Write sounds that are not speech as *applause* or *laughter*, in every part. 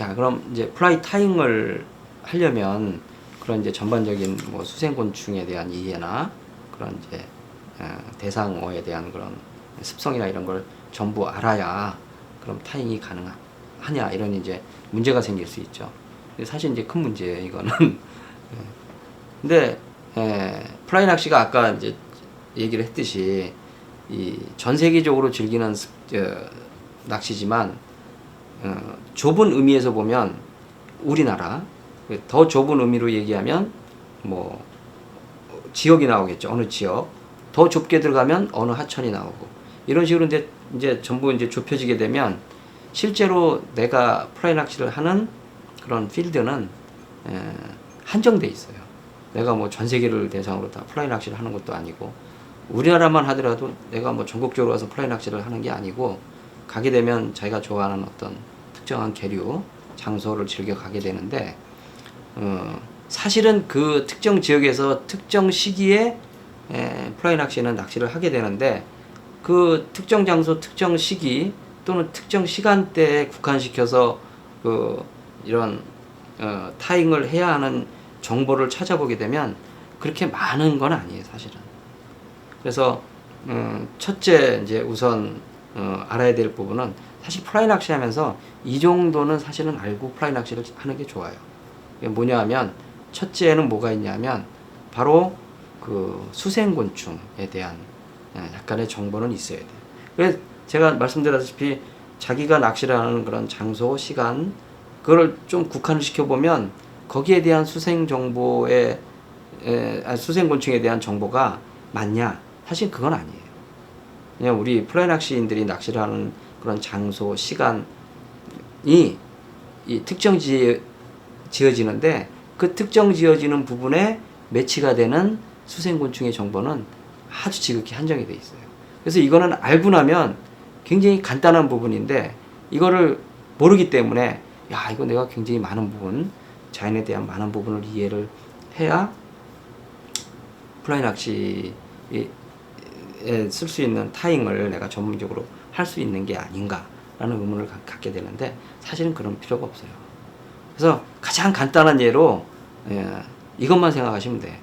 자, 그럼 이제 플라이 타잉을 하려면 그런 이제 전반적인 뭐 수생곤충에 대한 이해나 그런 이제 어, 대상어에 대한 그런 습성이나 이런 걸 전부 알아야 그럼 타잉이 가능하냐 이런 이제 문제가 생길 수 있죠. 근데 사실 이제 큰 문제예요 이거는. *laughs* 예. 근데 에, 플라이 낚시가 아까 이제 얘기를 했듯이 이 전 세계적으로 즐기는 습- 저, 낚시지만 어, 좁은 의미에서 보면 우리나라 더 좁은 의미로 얘기하면 뭐 지역이 나오겠죠. 어느 지역. 더 좁게 들어가면 어느 하천이 나오고. 이런 식으로 이제 이제 전부 이제 좁혀지게 되면 실제로 내가 플라이 낚시를 하는 그런 필드는 에, 한정돼 있어요. 내가 뭐 전 세계를 대상으로 다 플라이 낚시를 하는 것도 아니고 우리나라만 하더라도 내가 뭐 전국적으로 가서 플라이 낚시를 하는 게 아니고 가게 되면 자기가 좋아하는 어떤 특정한 계류 장소를 즐겨 가게 되는데 어, 사실은 그 특정 지역에서 특정 시기에 에, 플라이 낚시는 낚시를 하게 되는데 그 특정 장소 특정 시기 또는 특정 시간대에 국한시켜서 그 이런 어, 타잉을 해야 하는 정보를 찾아보게 되면 그렇게 많은 건 아니에요 사실은. 그래서 음, 첫째 이제 우선 어, 알아야 될 부분은 사실 플라이 낚시하면서 이 정도는 사실은 알고 플라이 낚시를 하는 게 좋아요. 뭐냐 하면 첫째는 뭐가 있냐면 바로 그 수생곤충에 대한 예, 약간의 정보는 있어야 돼요. 그래서 제가 말씀드렸다시피 자기가 낚시를 하는 그런 장소, 시간 그걸 좀 국한을 시켜보면 거기에 대한 수생 정보에 에, 아, 수생곤충에 대한 정보가 맞냐? 사실 그건 아니에요. 그냥 우리 플라이 낚시인들이 낚시를 하는 그런 장소, 시간이 이 특정 지, 지어지는데 그 특정 지어지는 부분에 매치가 되는 수생곤충의 정보는 아주 지극히 한정이 돼 있어요. 그래서 이거는 알고 나면 굉장히 간단한 부분인데 이거를 모르기 때문에 야 이거 내가 굉장히 많은 부분 자연에 대한 많은 부분을 이해를 해야 플라이 낚시에 쓸 수 있는 타잉을 내가 전문적으로 할 수 있는 게 아닌가라는 의문을 가- 갖게 되는데 사실은 그런 필요가 없어요. 그래서 가장 간단한 예로 예, 이것만 생각하시면 돼.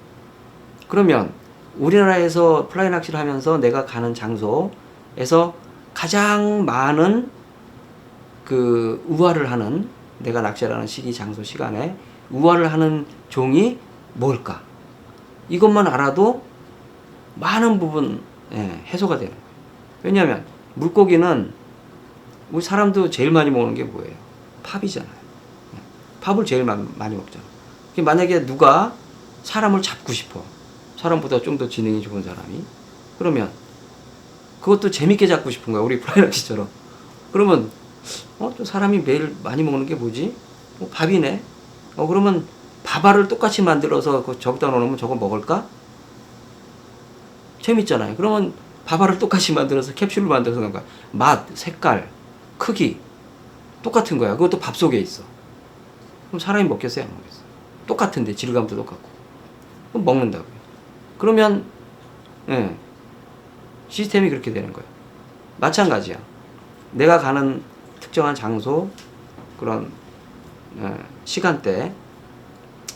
그러면 우리나라에서 플라이 낚시를 하면서 내가 가는 장소에서 가장 많은 그 우화를 하는 내가 낚시를 하는 시기, 장소, 시간에 우화를 하는 종이 뭘까? 이것만 알아도 많은 부분 예, 해소가 되는 거예요. 왜냐하면 물고기는 우리 사람도 제일 많이 먹는 게 뭐예요? 팝이잖아요. 예, 팝을 제일 마- 많이 먹잖아. 만약에 누가 사람을 잡고 싶어. 사람보다 좀 더 지능이 좋은 사람이. 그러면 그것도 재밌게 잡고 싶은 거야. 우리 *laughs* 프라이낚시처럼. 그러면 어, 저 사람이 매일 많이 먹는 게 뭐지? 어, 밥이네. 어, 그러면 밥알을 똑같이 만들어서 그 저기다 넣으면 저거 먹을까? 재밌잖아요. 그러면 밥알을 똑같이 만들어서 캡슐을 만들어서 넣은 거야. 맛, 색깔, 크기 똑같은 거야. 그것도 밥 속에 있어. 그럼 사람이 먹겠어요? 안 먹겠어요? 똑같은데 질감도 똑같고. 그럼 먹는다고요. 그러면 예, 시스템이 그렇게 되는 거예요. 마찬가지야. 내가 가는 특정한 장소 그런 어, 시간대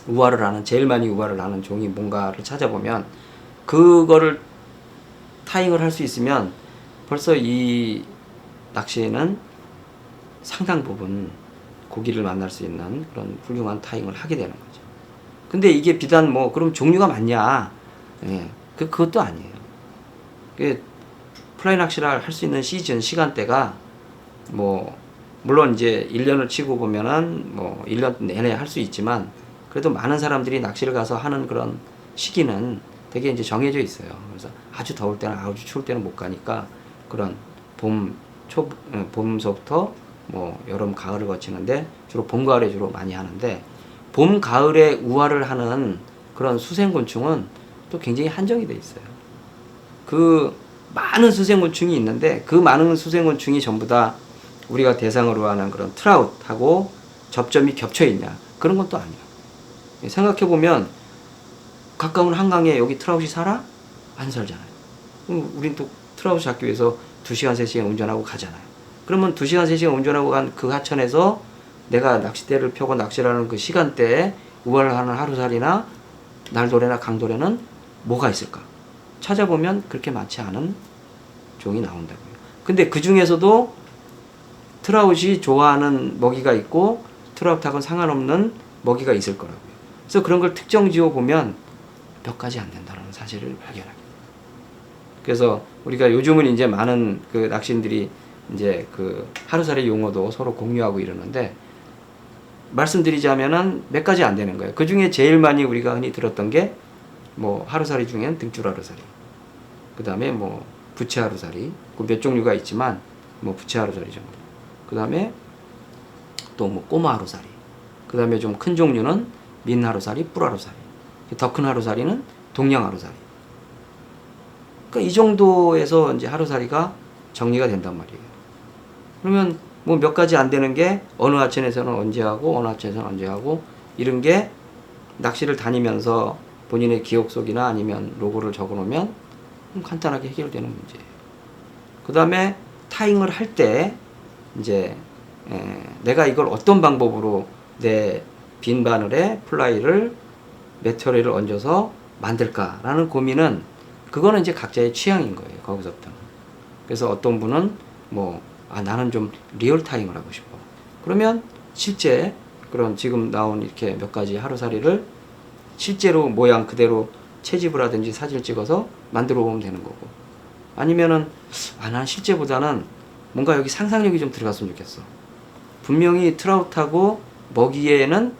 우화를 하는 제일 많이 우화를 하는 종이 뭔가를 찾아보면 그거를 타잉을 할 수 있으면 벌써 이 낚시에는 상당 부분 고기를 만날 수 있는 그런 훌륭한 타잉을 하게 되는 거죠. 근데 이게 비단 뭐 그럼 종류가 많냐? 예, 그 그것도 아니에요. 그 플라이 낚시를 할 수 있는 시즌 시간대가 뭐 물론 이제 1년을 치고 보면은 뭐 1년 내내 할 수 있지만 그래도 많은 사람들이 낚시를 가서 하는 그런 시기는 되게 이제 정해져 있어요. 그래서 아주 더울 때는 아주 추울 때는 못 가니까 그런 봄, 초, 어, 봄서부터 뭐 여름, 가을을 거치는데 주로 봄, 가을에 주로 많이 하는데 봄, 가을에 우화를 하는 그런 수생곤충은 또 굉장히 한정이 돼 있어요. 그 많은 수생곤충이 있는데 그 많은 수생곤충이 전부 다 우리가 대상으로 하는 그런 트라웃하고 접점이 겹쳐 있냐 그런 건 또 아니야. 생각해 보면 가까운 한강에 여기 트라웃이 살아? 안 살잖아요. 그럼 우린 또 트라웃 잡기 위해서 2시간, 3시간 운전하고 가잖아요. 그러면 2시간, 3시간 운전하고 간 그 하천에서 내가 낚싯대를 펴고 낚시를 하는 그 시간대에 우화를 하는 하루살이나 날도래나 강도래는 뭐가 있을까? 찾아보면 그렇게 많지 않은 종이 나온다고요. 근데 그 중에서도 트라웃이 좋아하는 먹이가 있고 트라웃하고는 상관없는 먹이가 있을 거라고요. 그래서 그런 걸 특정 지어 보면 몇 가지 안 된다는 사실을 돼요. 그래서 우리가 요즘은 이제 많은 그 낚시인들이 이제 그 하루살이 용어도 서로 공유하고 이러는데 말씀드리자면은 몇 가지 안 되는 거예요. 그 중에 제일 많이 우리가 흔히 들었던 게 뭐 하루살이 중엔 등줄 하루살이, 그 다음에 뭐 부채 하루살이, 그 몇 종류가 있지만 뭐 부채 하루살이 정도. 그 다음에 또 뭐 꼬마 하루살이, 그 다음에 좀 큰 종류는 민 하루살이, 뿔 하루살이, 더 큰 하루살이는 동양 하루살이. 그러니까 이 정도에서 이제 하루살이가 정리가 된단 말이에요. 그러면 뭐 몇 가지 안 되는 게 어느 하천에서는 언제 하고 어느 하천에서는 언제 하고 이런 게 낚시를 다니면서 본인의 기억 속이나 아니면 로고를 적어 놓으면 간단하게 해결되는 문제예요. 그 다음에 타잉을 할 때 이제 에, 내가 이걸 어떤 방법으로 내 빈 바늘에 플라이를 메터리를 얹어서 만들까라는 고민은 그거는 이제 각자의 취향인 거예요. 거기서부터는. 그래서 어떤 분은 뭐 아, 나는 좀 리얼 타임을 하고 싶어. 그러면 실제 그런 지금 나온 이렇게 몇 가지 하루살이를 실제로 모양 그대로 채집을 하든지 사진을 찍어서 만들어 보면 되는 거고. 아니면은 아, 난 실제보다는 뭔가 여기 상상력이 좀 들어갔으면 좋겠어. 분명히 트라우트하고 먹이에는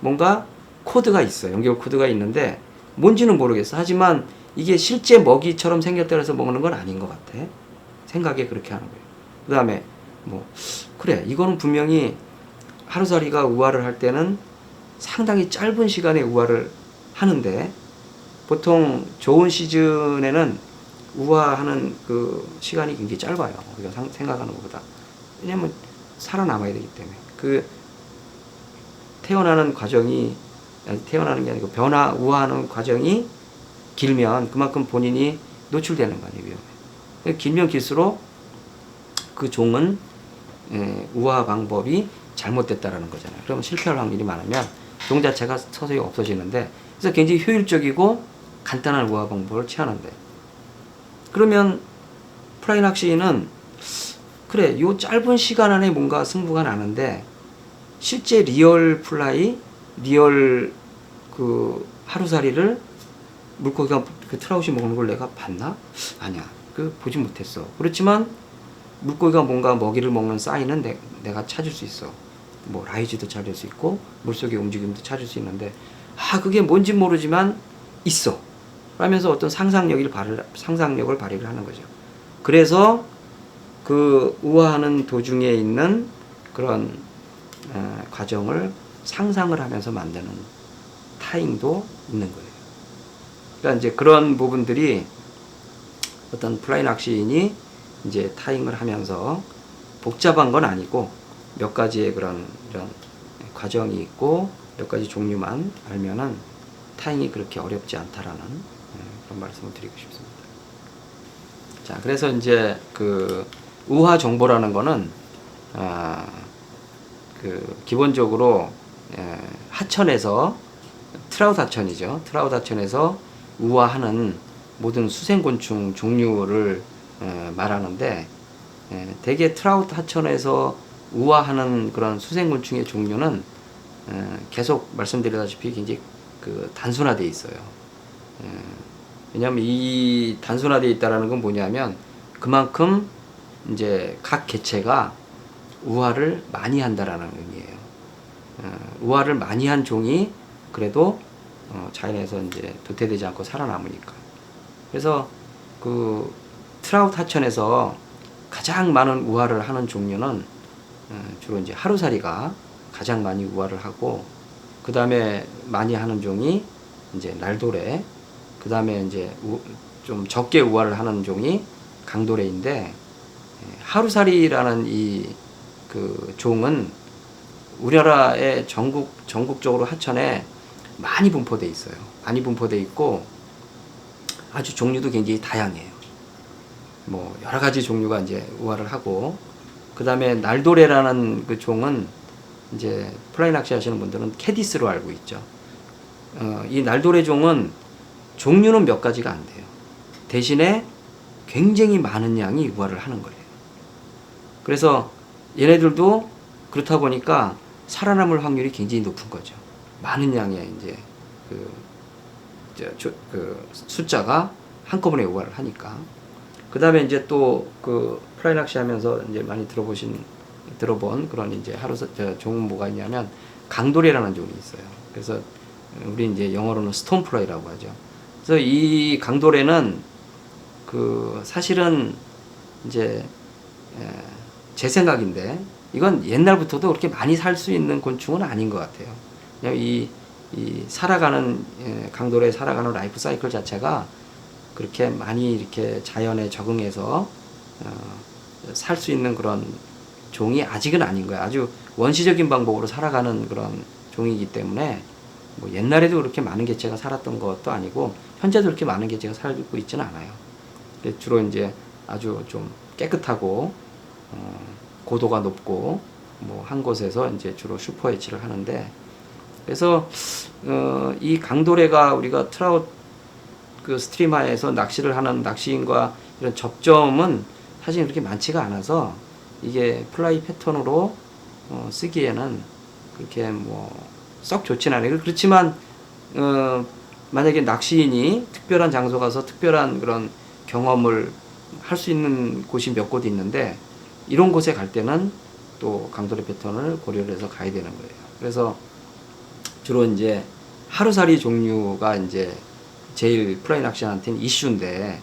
뭔가 코드가 있어. 연결 코드가 있는데 뭔지는 모르겠어. 하지만 이게 실제 먹이처럼 생겼다 해서 먹는 건 아닌 것 같아. 생각에 그렇게 하는 거예요. 그 다음에 뭐 그래 이거는 분명히 하루살이가 우화를 할 때는 상당히 짧은 시간에 우화를 하는데 보통 좋은 시즌에는 우화하는 그 시간이 굉장히 짧아요. 우리가 상- 생각하는 것보다. 왜냐면 살아남아야 되기 때문에. 그 태어나는 과정이 태어나는 게 아니고 변화 우화하는 과정이 길면 그만큼 본인이 노출되는 거 아니에요. 위험에. 길면 길수록 그 종은 에, 우화 방법이 잘못됐다라는 거잖아요. 그러면 실패할 확률이 많으면 종 자체가 서서히 없어지는데 그래서 굉장히 효율적이고 간단한 우화 방법을 취하는데 그러면 프라이 낚시는 그래 요 짧은 시간 안에 뭔가 승부가 나는데 실제 리얼 플라이 리얼 그 하루살이를 물고기가 그 트라우시 먹는 걸 내가 봤나? 아니야. 그 보지 못했어. 그렇지만 물고기가 뭔가 먹이를 먹는 사인은 내, 내가 찾을 수 있어. 뭐 라이즈도 찾을 수 있고 물속의 움직임도 찾을 수 있는데 아 그게 뭔지 모르지만 있어. 라면서 어떤 상상력을 발휘 상상력을 발휘를 하는 거죠. 그래서 그 우아하는 도중에 있는 그런 어, 과정을 상상을 하면서 만드는 타잉도 있는 거예요. 그러니까 이제 그런 부분들이 어떤 플라이 낚시인이 이제 타잉을 하면서 복잡한 건 아니고 몇 가지의 그런 이런 과정이 있고 몇 가지 종류만 알면은 타잉이 그렇게 어렵지 않다라는 예, 그런 말씀을 드리고 싶습니다. 자, 그래서 이제 그 우화 정보라는 거는 아, 그 기본적으로 예, 하천에서 트라우트 하천이죠. 트라우트 하천에서 우화하는 모든 수생곤충 종류를 에, 말하는데 에, 대개 트라우트 하천에서 우화하는 그런 수생곤충의 종류는 에, 계속 말씀드리다시피 굉장히 그 단순화되어 있어요. 에, 왜냐하면 이 단순화되어 있다라는 건 뭐냐면 그만큼 이제 각 개체가 우화를 많이 한다라는 의미예요. 어, 우화를 많이 한 종이 그래도 어, 자연에서 이제 도태되지 않고 살아남으니까. 그래서 그 트라우트 하천에서 가장 많은 우화를 하는 종류는 어, 주로 이제 하루살이가 가장 많이 우화를 하고 그 다음에 많이 하는 종이 이제 날도래 그 다음에 이제 우- 좀 적게 우화를 하는 종이 강도래인데 예, 하루살이라는 이 그 종은 우리나라의 전국 전국적으로 하천에 많이 분포돼 있어요. 많이 분포돼 있고 아주 종류도 굉장히 다양해요. 뭐 여러 가지 종류가 이제 우화를 하고 그 다음에 날도래라는 그 종은 이제 플라이 낚시 하시는 분들은 캐디스로 알고 있죠. 어, 이 날도래종은 종류는 몇 가지가 안 돼요. 대신에 굉장히 많은 양이 우화를 하는 거예요. 그래서 얘네들도 그렇다 보니까 살아남을 확률이 굉장히 높은 거죠. 많은 양의 이제 그, 저, 저, 그 숫자가 한꺼번에 우화를 하니까. 그 다음에 이제 또그 플라이 낚시 하면서 이제 많이 들어보신, 들어본 그런 이제 하루, 저, 종은 뭐가 있냐면 강도래라는 종이 있어요. 그래서 우리 이제 영어로는 스톤 플라이라고 하죠. 그래서 이 강도래는 그 사실은 이제 에, 제 생각인데 이건 옛날부터도 그렇게 많이 살 수 있는 곤충은 아닌 것 같아요. 이, 이 살아가는 에, 강도래 살아가는 라이프 사이클 자체가 그렇게 많이 이렇게 자연에 적응해서 어, 살 수 있는 그런 종이 아직은 아닌 거예요. 아주 원시적인 방법으로 살아가는 그런 종이기 때문에 뭐 옛날에도 그렇게 많은 개체가 살았던 것도 아니고 현재도 그렇게 많은 개체가 살고 있지는 않아요. 주로 이제 아주 좀 깨끗하고 어, 고도가 높고 뭐 한 곳에서 이제 주로 슈퍼 해치를 하는데 그래서 어, 이 강도래가 우리가 트라웃 그 스트리마에서 낚시를 하는 낚시인과 이런 접점은 사실 그렇게 많지가 않아서 이게 플라이 패턴으로 어, 쓰기에는 그렇게 뭐 썩 좋진 않아요. 그렇지만 어, 만약에 낚시인이 특별한 장소 가서 특별한 그런 경험을 할 수 있는 곳이 몇 곳 있는데 이런 곳에 갈 때는 또 강도래 패턴을 고려를 해서 가야 되는 거예요. 그래서 주로 이제 하루살이 종류가 이제 제일 플라이 낚시한테는 이슈인데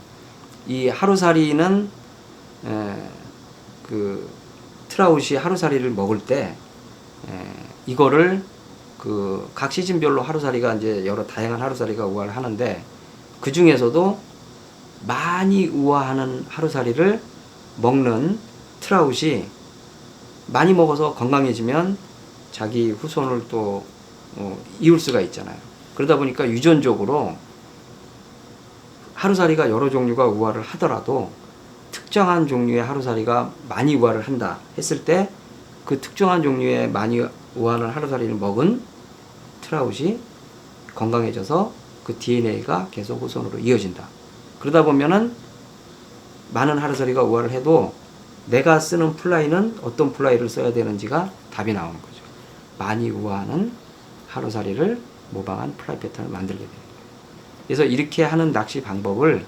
이 하루살이는 에, 그 트라웃이 하루살이를 먹을 때 에, 이거를 그 각 시즌별로 하루살이가 이제 여러 다양한 하루살이가 우화를 하는데 그 중에서도 많이 우화하는 하루살이를 먹는 트라웃이 많이 먹어서 건강해지면 자기 후손을 또 어, 이을 수가 있잖아요. 그러다 보니까 유전적으로 하루살이가 여러 종류가 우화를 하더라도 특정한 종류의 하루살이가 많이 우화를 한다 했을 때 그 특정한 종류의 많이 우화하는 하루살이를 먹은 트라웃이 건강해져서 그 DNA가 계속 후손으로 이어진다. 그러다 보면은 많은 하루살이가 우화를 해도 내가 쓰는 플라이는 어떤 플라이를 써야 되는지가 답이 나오는 거죠. 많이 우화하는 하루살이를 모방한 플라이 패턴을 만들게 돼요. 그래서 이렇게 하는 낚시 방법을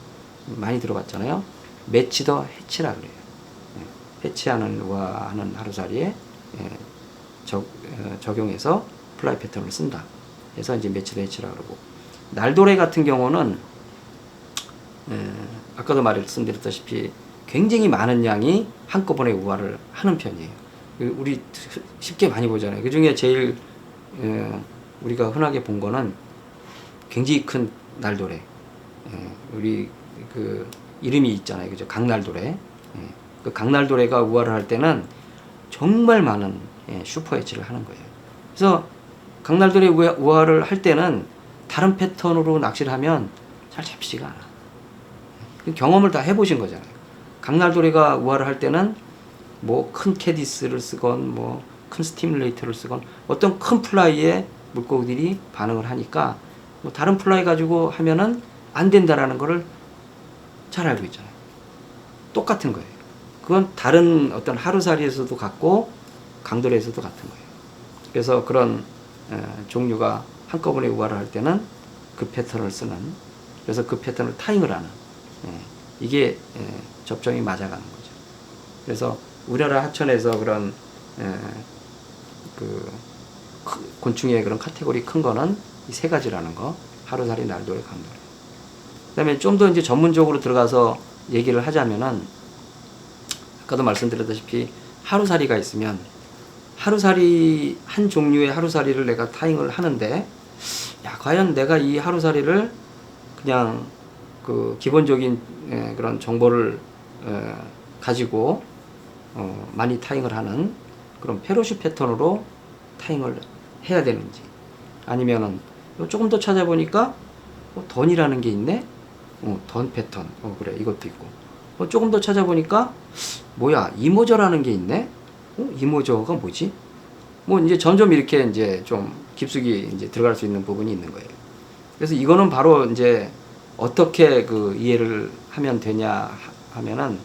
많이 들어봤잖아요. 매치 더 해치라 그래요. 예, 해치하는 우화하는 하루살이에 예, 적, 어, 적용해서 플라이 패턴을 쓴다. 그래서 이제 매치 더 해치라 그러고 날도래 같은 경우는 에, 아까도 말씀드렸다시피 굉장히 많은 양이 한꺼번에 우화를 하는 편이에요. 그 우리 쉽게 많이 보잖아요. 그 중에 제일 에, 우리가 흔하게 본 거는 굉장히 큰 날도래. 에, 우리 그 이름이 있잖아요. 그죠? 강날도래. 예, 그 강날도래가 우화를 할 때는 정말 많은 예, 슈퍼 해치를 하는 거예요. 그래서 강날도래 우화- 우화를 할 때는 다른 패턴으로 낚시를 하면 잘 잡히지가 않아. 그 경험을 다 해보신 거잖아요. 강날도래가 우화를 할 때는 뭐 큰 캐디스를 쓰건 뭐 큰 스티뮬레이터를 쓰건 어떤 큰 플라이에 물고기들이 반응을 하니까 뭐 다른 플라이 가지고 하면은 안 된다라는 거를 잘 알고 있잖아요. 똑같은 거예요. 그건 다른 어떤 하루살이에서도 같고 강도래에서도 같은 거예요. 그래서 그런 에, 종류가 한꺼번에 우화를 할 때는 그 패턴을 쓰는 그래서 그 패턴을 타잉을 하는 예, 이게 예, 접종이 맞아가는 거죠. 그래서 우리나라 하천에서 그런 에, 그 크- 곤충의 그런 카테고리 큰 거는 이 세 가지라는 거 하루살이 날도래 강도래 그다음에 좀 더 이제 전문적으로 들어가서 얘기를 하자면은 아까도 말씀드렸다시피 하루살이가 있으면 하루살이 한 종류의 하루살이를 내가 타잉을 하는데 야 과연 내가 이 하루살이를 그냥 그 기본적인 에, 그런 정보를 에, 가지고 어, 많이 타잉을 하는 그런 페로시 패턴으로 타잉을 해야 되는지 아니면은 조금 더 찾아보니까 어, 던이라는 게 있네? 어, 던 패턴. 어 그래. 이것도 있고. 어, 조금 더 찾아보니까 뭐야? 이모저라는 게 있네? 어, 이모저가 뭐지? 뭐 이제 점점 이렇게 이제 좀 깊숙이 이제 들어갈 수 있는 부분이 있는 거예요. 그래서 이거는 바로 이제 어떻게 그 이해를 하면 되냐 하- 하면은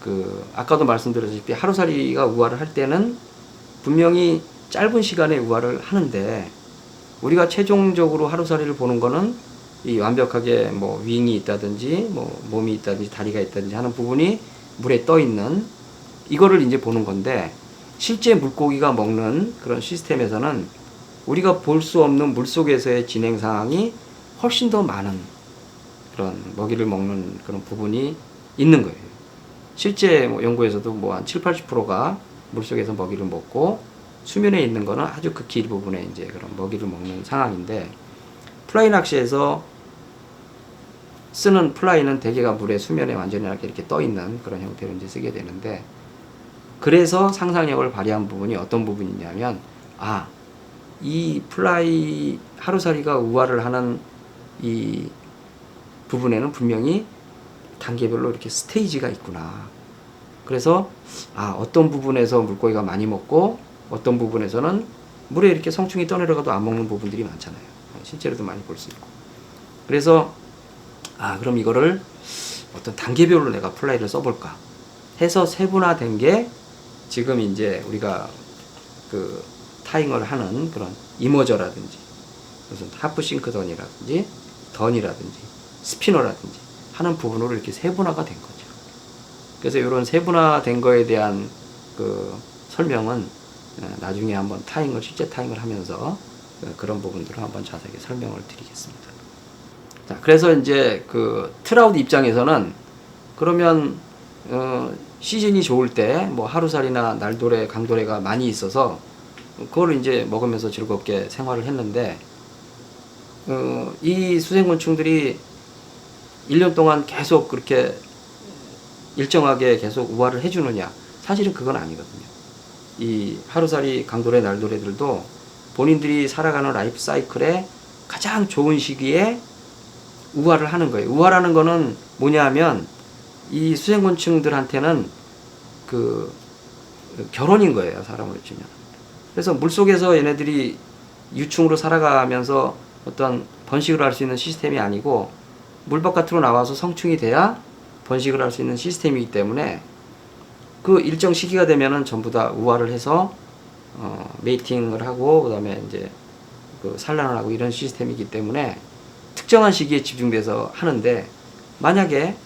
그 아까도 말씀드렸다시피 하루살이가 우화를 할 때는 분명히 짧은 시간에 우화를 하는데 우리가 최종적으로 하루살이를 보는 거는 이 완벽하게 뭐 윙이 있다든지 뭐 몸이 있다든지 다리가 있다든지 하는 부분이 물에 떠 있는 이거를 이제 보는 건데 실제 물고기가 먹는 그런 시스템에서는 우리가 볼 수 없는 물 속에서의 진행 상황이 훨씬 더 많은 그런 먹이를 먹는 그런 부분이 있는 거예요. 실제 뭐 연구에서도 뭐 한 7, 80%가 물 속에서 먹이를 먹고 수면에 있는 거는 아주 극히 일부분의 이제 그런 먹이를 먹는 상황인데 플라이 낚시에서 쓰는 플라이는 대개가 물에 수면에 완전히 이렇게 떠 있는 그런 형태로 이제 쓰게 되는데 그래서 상상력을 발휘한 부분이 어떤 부분이냐면 아 이 플라이 하루살이가 우화를 하는 이 부분에는 분명히 단계별로 이렇게 스테이지가 있구나. 그래서 아 어떤 부분에서 물고기가 많이 먹고 어떤 부분에서는 물에 이렇게 성충이 떠내려가도 안 먹는 부분들이 많잖아요. 실제로도 많이 볼 수 있고. 그래서 아 그럼 이거를 어떤 단계별로 내가 플라이를 써볼까 해서 세분화된 게 지금 이제 우리가 그 타잉을 하는 그런 이머저라든지 무슨 하프 싱크던이라든지 던이라든지 스피너라든지 하는 부분으로 이렇게 세분화가 된 거죠. 그래서 이런 세분화된 거에 대한 그 설명은 어, 나중에 한번 타잉을 실제 타잉을 하면서 어, 그런 부분들을 한번 자세하게 설명을 드리겠습니다. 자, 그래서 이제 그 트라우드 입장에서는 그러면 어, 시즌이 좋을 때 뭐 하루살이나 날도래, 강도래가 많이 있어서 그걸 이제 먹으면서 즐겁게 생활을 했는데 어, 이 수생곤충들이 1년 동안 계속 그렇게 일정하게 계속 우화를 해주느냐? 사실은 그건 아니거든요. 이 하루살이 강도래 날도래들도 본인들이 살아가는 라이프 사이클에 가장 좋은 시기에 우화를 하는 거예요. 우화라는 거는 뭐냐 하면 이 수생곤충들한테는 그 결혼인 거예요. 사람으로 치면. 그래서 물속에서 얘네들이 유충으로 살아가면서 어떤 번식을 할 수 있는 시스템이 아니고 물 바깥으로 나와서 성충이 돼야 번식을 할 수 있는 시스템이기 때문에 그 일정 시기가 되면은 전부 다 우화를 해서 어, 메이팅을 하고 그다음에 이제 그 산란을 하고 이런 시스템이기 때문에 특정한 시기에 집중돼서 하는데 만약에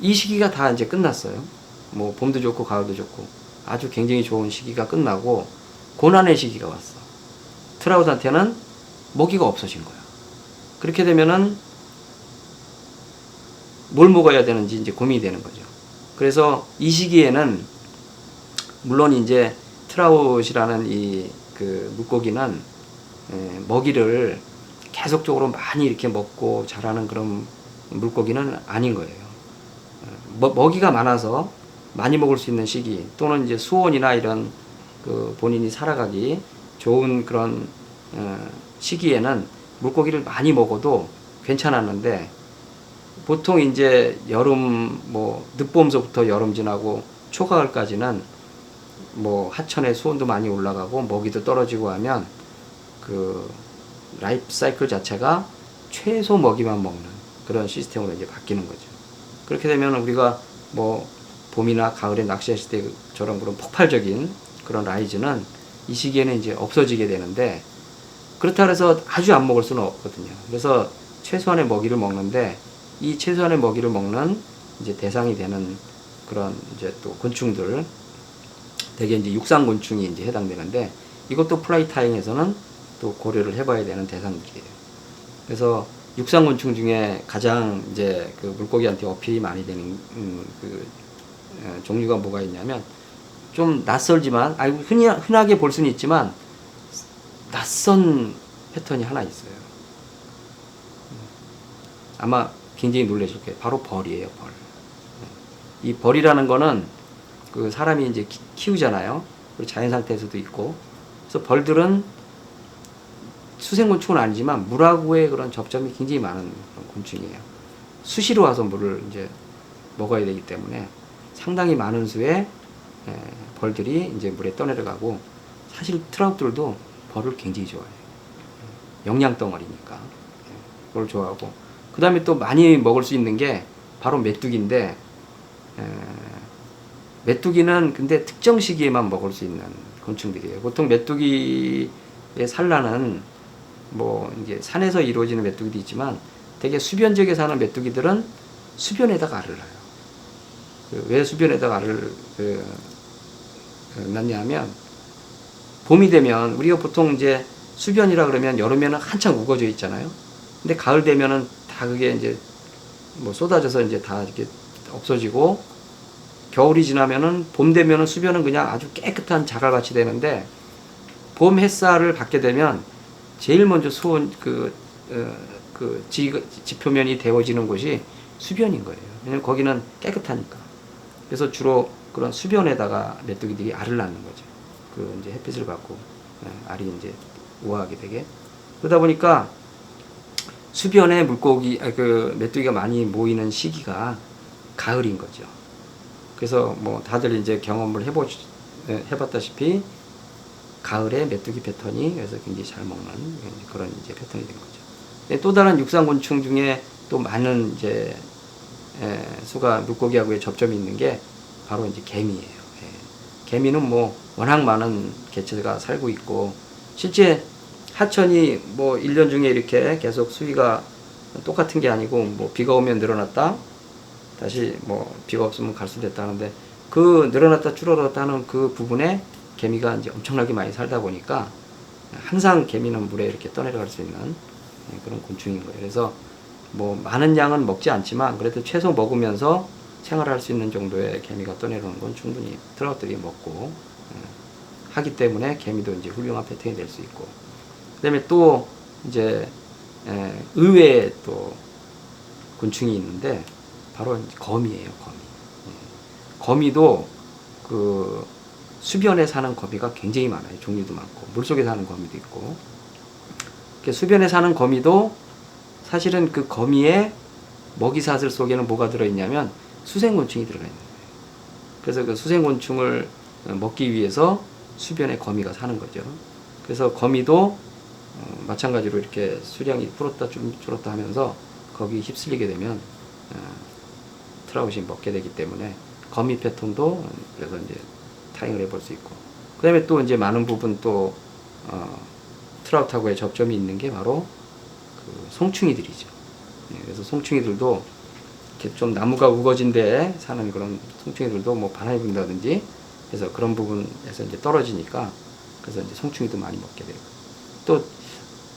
이 시기가 다 이제 끝났어요. 뭐 봄도 좋고 가을도 좋고 아주 굉장히 좋은 시기가 끝나고 고난의 시기가 왔어. 트라우드한테는 먹이가 없어진 거야. 그렇게 되면은 뭘 먹어야 되는지 이제 고민이 되는 거죠. 그래서 이 시기에는 물론 이제 트라웃이라는 이 그 물고기는 에, 먹이를 계속적으로 많이 이렇게 먹고 자라는 그런 물고기는 아닌 거예요. 뭐, 먹, 먹이가 많아서 많이 먹을 수 있는 시기 또는 이제 수온이나 이런 그 본인이 살아가기 좋은 그런 어, 시기에는 물고기를 많이 먹어도 괜찮았는데 보통 이제 여름 뭐 늦봄서부터 여름 지나고 초가을까지는 뭐 하천의 수온도 많이 올라가고 먹이도 떨어지고 하면 그 라이프 사이클 자체가 최소 먹이만 먹는 그런 시스템으로 이제 바뀌는 거죠. 그렇게 되면 우리가 뭐 봄이나 가을에 낚시했을 때처럼 그런 폭발적인 그런 라이즈는 이 시기에는 이제 없어지게 되는데 그렇다 해서 아주 안 먹을 수는 없거든요. 그래서 최소한의 먹이를 먹는데 이 최소한의 먹이를 먹는 이제 대상이 되는 그런 이제 또 곤충들 대개 이제 육상 곤충이 이제 해당되는데 이것도 플라이 타잉에서는 또 고려를 해봐야 되는 대상들이에요. 그래서 육상 곤충 중에 가장 이제 그 물고기한테 어필이 많이 되는 음, 그 어, 종류가 뭐가 있냐면 좀 낯설지만 아니 흔히 흔하게 볼 수는 있지만 낯선 패턴이 하나 있어요. 음, 아마 굉장히 놀라실 거예요. 바로 벌이에요, 벌. 네. 이 벌이라는 거는 그 사람이 이제 키- 키우잖아요. 자연 상태에서도 있고. 그래서 벌들은 수생곤충은 아니지만 물하고의 그런 접점이 굉장히 많은 곤충이에요. 수시로 와서 물을 이제 먹어야 되기 때문에 상당히 많은 수의 에, 벌들이 이제 물에 떠내려가고 사실 트라우트들도 벌을 굉장히 좋아해요. 영양 덩어리니까 예, 그걸 좋아하고 그 다음에 또 많이 먹을 수 있는 게 바로 메뚜기인데 에, 메뚜기는 근데 특정 시기에만 먹을 수 있는 곤충들이에요. 보통 메뚜기의 산란은 뭐 이제 산에서 이루어지는 메뚜기도 있지만 되게 수변 지역에 사는 메뚜기들은 수변에다가 알을 낳아요. 그 왜 수변에다가 알을 그, 그 낳냐면 봄이 되면 우리가 보통 이제 수변이라 그러면 여름에는 한창 우거져 있잖아요. 근데 가을 되면은 다 그게 이제 뭐 쏟아져서 이제 다 이렇게 없어지고 겨울이 지나면은 봄 되면은 수변은 그냥 아주 깨끗한 자갈같이 되는데 봄 햇살을 받게 되면 제일 먼저 수온 그, 어, 그 지, 지표면이 데워지는 곳이 수변인 거예요. 왜냐면 거기는 깨끗하니까. 그래서 주로 그런 수변에다가 메뚜기들이 알을 낳는 거죠. 그 이제 햇빛을 받고 예, 알이 이제 우아하게 되게 그러다 보니까 수변에 물고기 아, 그 메뚜기가 많이 모이는 시기가 가을인 거죠. 그래서 뭐 다들 이제 경험을 해보 예, 해봤다시피 가을에 메뚜기 패턴이 그래서 굉장히 잘 먹는 그런 이제 패턴이 된 거죠. 근데 또 다른 육상곤충 중에 또 많은 이제 에, 수가 물고기하고의 접점이 있는 게 바로 이제 개미예요. 예. 개미는 뭐 워낙 많은 개체가 살고 있고 실제 하천이 뭐 1년 중에 이렇게 계속 수위가 똑같은 게 아니고 뭐 비가 오면 늘어났다 다시 뭐 비가 없으면 갈수됐다 하는데 그 늘어났다 줄어들었다는 그 부분에 개미가 이제 엄청나게 많이 살다 보니까 항상 개미는 물에 이렇게 떠내려갈 수 있는 예, 그런 곤충인 거예요. 그래서 뭐 많은 양은 먹지 않지만 그래도 최소 먹으면서 생활할 수 있는 정도의 개미가 떠내려오는 건 충분히 트라우트들이 먹고 예, 하기 때문에 개미도 이제 훌륭한 패턴이 될 수 있고 그다음에 또 이제 에, 의외의 또 곤충이 있는데 바로 거미예요 거미 예. 거미도 그 수변에 사는 거미가 굉장히 많아요 종류도 많고 물속에 사는 거미도 있고 수변에 사는 거미도 사실은 그 거미의 먹이사슬 속에는 뭐가 들어있냐면 수생곤충이 들어가 있는 거예요. 그래서 그 수생곤충을 먹기 위해서 수변에 거미가 사는 거죠. 그래서 거미도 어, 마찬가지로 이렇게 수량이 풀었다 좀 줄었다 하면서 거기 휩쓸리게 되면 어, 트라우트이 먹게 되기 때문에 거미 패턴도 그래서 이제 타행을 해볼 수 있고 그 다음에 또 이제 많은 부분 또 어, 트라우트하고의 접점이 있는 게 바로 그 송충이들이죠. 예, 그래서 송충이들도 이렇게 좀 나무가 우거진 데에 사는 그런 송충이들도 뭐 바람이 분다든지 그래서 그런 부분에서 이제 떨어지니까 그래서 이제 송충이도 많이 먹게 되고 또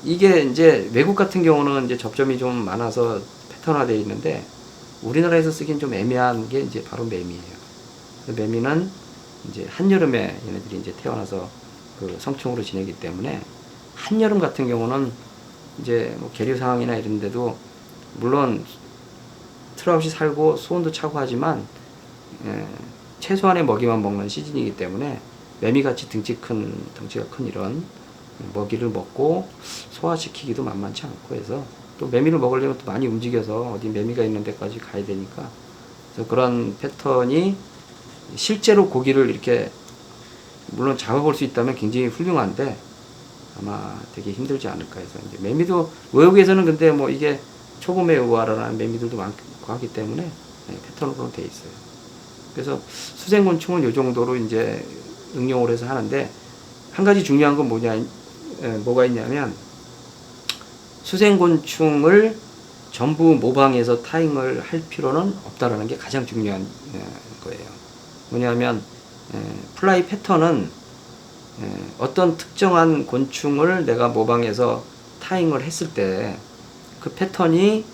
이게 이제 외국 같은 경우는 이제 접점이 좀 많아서 패턴화되어 있는데 우리나라에서 쓰기엔 좀 애매한 게 이제 바로 매미예요. 매미는 이제 한여름에 얘네들이 이제 태어나서 그 성충으로 지내기 때문에 한여름 같은 경우는 이제 뭐 계류 상황이나 이런 데도 물론 트라우트이 살고 수온도 차고 하지만 예, 최소한의 먹이만 먹는 시즌이기 때문에 매미같이 등치 큰 덩치가 큰 이런 먹이를 먹고 소화시키기도 만만치 않고 해서 또 매미를 먹으려면 또 많이 움직여서 어디 매미가 있는 데까지 가야 되니까 그래서 그런 패턴이 실제로 고기를 이렇게 물론 잡아볼 수 있다면 굉장히 훌륭한데 아마 되게 힘들지 않을까 해서 이제 매미도 외국에서는 근데 뭐 이게 초금에 우아라는 매미들도 많고 하기 때문에 네, 패턴으로 돼 있어요. 그래서 수생곤충은 이 정도로 이제 응용을 해서 하는데 한 가지 중요한 건 뭐냐 에, 뭐가 있냐면 수생곤충을 전부 모방해서 타잉을 할 필요는 없다라는 게 가장 중요한 에, 거예요. 뭐냐면 에, 플라이 패턴은 에, 어떤 특정한 곤충을 내가 모방해서 타잉을 했을 때 그 패턴이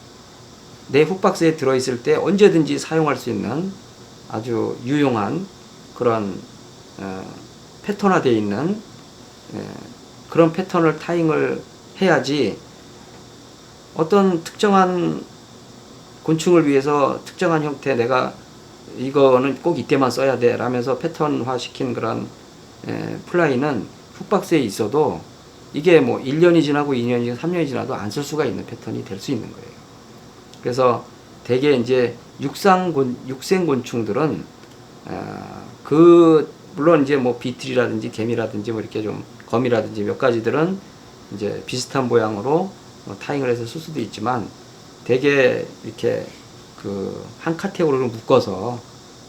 내 훅박스에 들어있을 때 언제든지 사용할 수 있는 아주 유용한 그런 어, 패턴화되어 있는 예, 그런 패턴을 타잉을 해야지 어떤 특정한 곤충을 위해서 특정한 형태 내가 이거는 꼭 이때만 써야 돼 라면서 패턴화 시킨 그런 에, 플라이는 훅박스에 있어도 이게 뭐 1년이 지나고 2년이 지나고 3년이 지나도 안 쓸 수가 있는 패턴이 될 수 있는 거예요. 그래서 대개 이제 육상곤, 육생곤충들은 어, 그 물론 이제 뭐 비틀이라든지 개미라든지 뭐 이렇게 좀 거미라든지 몇 가지들은 이제 비슷한 모양으로 어, 타잉을 해서 쓸 수도 있지만 대개 이렇게 그 한 카테고리로 묶어서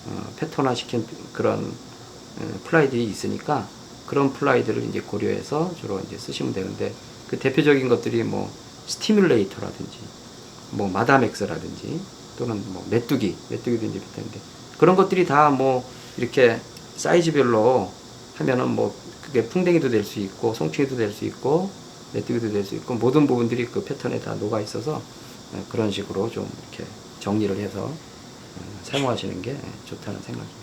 어, 패턴화 시킨 그런 어, 플라이들이 있으니까 그런 플라이들을 이제 고려해서 주로 이제 쓰시면 되는데 그 대표적인 것들이 뭐 스티뮬레이터라든지 뭐 마다맥스라든지 또는 뭐 메뚜기 메뚜기도 이제 비슷한데 그런 것들이 다 뭐 이렇게 사이즈별로 하면은 뭐 그게 풍뎅이도 될 수 있고 송충이도 될 수 있고 메뚜기도 될 수 있고 모든 부분들이 그 패턴에 다 녹아 있어서 어, 그런 식으로 좀 이렇게 정리를 해서 어, 사용하시는 게 좋다는 생각입니다.